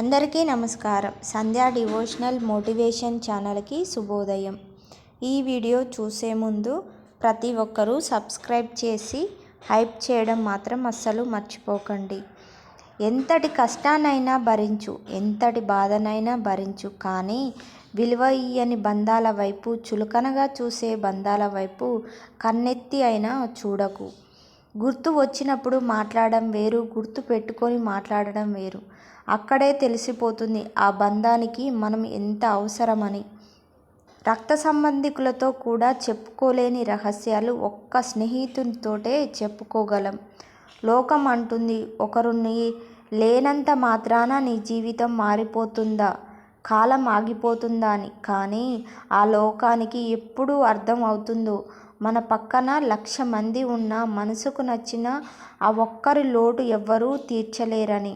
అందరికీ నమస్కారం. సంధ్యా devotional motivation ఛానల్కి శుభోదయం. ఈ వీడియో చూసే ముందు ప్రతి ఒక్కరూ సబ్స్క్రైబ్ చేసి హైప్ చేయడం మాత్రం అస్సలు మర్చిపోకండి. ఎంతటి కష్టానైనా భరించు ఎంతటి బాధనైనా భరించు కానీ విలువ ఇయ్యని బంధాల వైపు చులకనగా చూసే బంధాల వైపు కన్నెత్తి అయినా చూడకు. గుర్తు వచ్చినప్పుడు మాట్లాడడం వేరు గుర్తు పెట్టుకొని మాట్లాడడం వేరు. అక్కడే తెలిసిపోతుంది ఆ బంధానికి మనం ఎంత అవసరమని. రక్త సంబంధికులతో కూడా చెప్పుకోలేని రహస్యాలు ఒక్క స్నేహితునితోటే చెప్పుకోగలం. లోకం అంటుంది ఒకరుని లేనంత మాత్రాన నీ జీవితం మారిపోతుందా? కాలం ఆగిపోతుందా అని. కానీ ఆ లోకానికి ఎప్పుడు అర్థం అవుతుందో. మన పక్కన లక్ష మంది ఉన్న మనసుకు నచ్చిన ఆ ఒక్కరి లోటు ఎవ్వరూ తీర్చలేరని.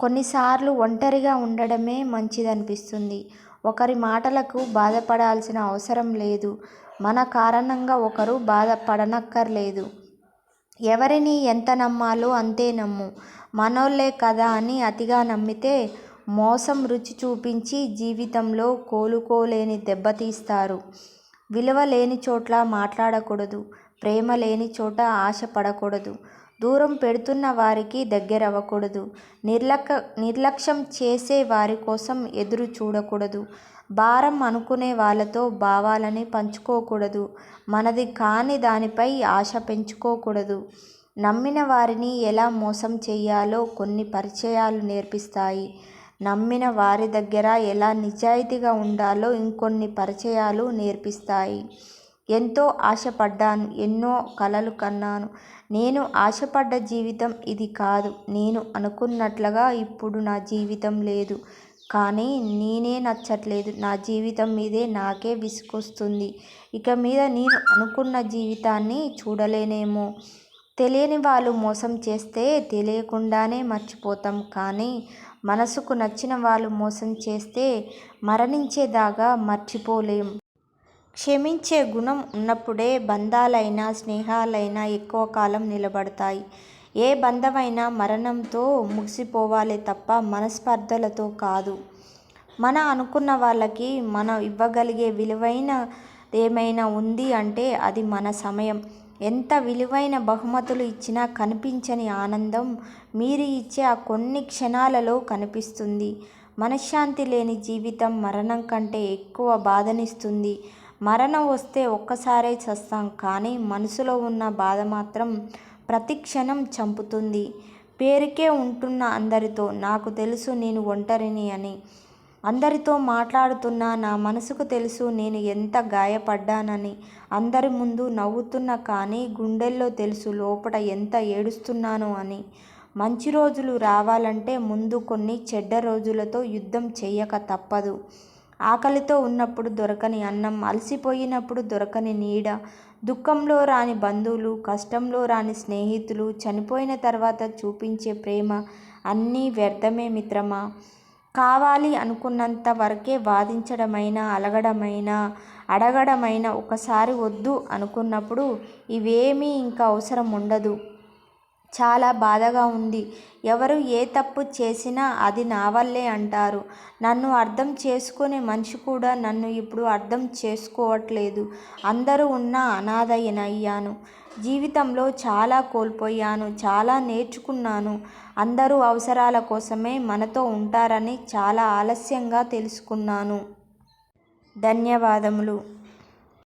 కొన్నిసార్లు ఒంటరిగా ఉండడమే మంచిదనిపిస్తుంది. ఒకరి మాటలకు బాధపడాల్సిన అవసరం లేదు. మన కారణంగా ఒకరు బాధపడనక్కర్లేదు. ఎవరిని ఎంత నమ్మాలో అంతే నమ్ము. మనోళ్ళే కదా అని అతిగా నమ్మితే మోసం రుచి చూపించి జీవితంలో కోలుకోలేని దెబ్బతీస్తారు. విలువ లేని చోట్ల మాట్లాడకూడదు. ప్రేమ లేని చోట ఆశ పడకూడదు దూరం పెడుతున్న వారికి దగ్గరవ్వకూడదు. నిర్లక నిర్లక్ష్యం చేసే వారి కోసం ఎదురు చూడకూడదు. భారం అనుకునే వాళ్ళతో భావాలని పంచుకోకూడదు. మనది కాని దానిపై ఆశ పెంచుకోకూడదు. నమ్మిన వారిని ఎలా మోసం చేయాలో కొన్ని పరిచయాలు నేర్పిస్తాయి. నమ్మిన వారి దగ్గర ఎలా నిజాయితీగా ఉండాలో ఇంకొన్ని పరిచయాలు నేర్పిస్తాయి. ఎంతో ఆశపడ్డాను ఎన్నో కలలు కన్నాను. నేను ఆశపడ్డ జీవితం ఇది కాదు. నేను అనుకున్నట్లుగా ఇప్పుడు నా జీవితం లేదు. కానీ నేనే నచ్చట్లేదు. నా జీవితం మీదే నాకే విసుకొస్తుంది ఇక మీద నేను అనుకున్న జీవితాన్ని చూడలేనేమో. తెలియని వాళ్ళు మోసం చేస్తే తెలియకుండానే మర్చిపోతాం. కానీ మనసుకు నచ్చిన వాళ్ళు మోసం చేస్తే మరణించేదాకా మర్చిపోలేం. క్షమించే గుణం ఉన్నప్పుడే బంధాలైనా స్నేహాలైనా ఎక్కువ కాలం నిలబడతాయి. ఏ బంధమైనా మరణంతో ముగిసిపోవాలి తప్ప మనస్పర్ధలతో కాదు. మన అనుకున్న వాళ్ళకి మనం ఇవ్వగలిగే విలువైన ఏమైనా ఉంది అంటే అది మన సమయం. ఎంత విలువైన బహుమతులు ఇచ్చినా కనిపించని ఆనందం మీరు ఇచ్చే ఆ కొన్ని క్షణాలలో కనిపిస్తుంది. మనశ్శాంతి లేని జీవితం మరణం కంటే ఎక్కువ బాధనిస్తుంది. మరణం వస్తే ఒక్కసారే చస్తాం కానీ మనసులో ఉన్న బాధ మాత్రం ప్రతిక్షణం చంపుతుంది. పేరుకే ఉంటున్న అందరితో నాకు తెలుసు నేను ఒంటరిని అని. అందరితో మాట్లాడుతున్నా నా మనసుకు తెలుసు నేను ఎంత గాయపడ్డానని. అందరి ముందు నవ్వుతున్నా కానీ గుండెల్లో తెలుసు లోపల ఎంత ఏడుస్తున్నానో అని. మంచి రోజులు రావాలంటే ముందు కొన్ని చెడ్డ రోజులతో యుద్ధం చేయక తప్పదు. ఆకలితో ఉన్నప్పుడు దొరకని అన్నం అలసిపోయినప్పుడు దొరకని నీడ దుఃఖంలో రాని బంధువులు కష్టంలో రాని స్నేహితులు చనిపోయిన తర్వాత చూపించే ప్రేమ అన్నీ వ్యర్థమే మిత్రమా? కావాలి అనుకున్నంత వరకే వాదించడమైనా అలగడమైనా అడగడమైనా ఒకసారి వద్దు అనుకున్నప్పుడు ఇవేమీ ఇంకా అవసరం ఉండదు. చాలా బాధగా ఉంది. ఎవరు ఏ తప్పు చేసినా అది నా వల్లే అంటారు. నన్ను అర్థం చేసుకునే మనిషి కూడా నన్ను ఇప్పుడు అర్థం చేసుకోవట్లేదు. అందరూ ఉన్న అనాథయ్యనయ్యాను. జీవితంలో చాలా కోల్పోయాను. చాలా నేర్చుకున్నాను. అందరూ అవసరాల కోసమే మనతో ఉంటారని చాలా ఆలస్యంగా తెలుసుకున్నాను. ధన్యవాదములు.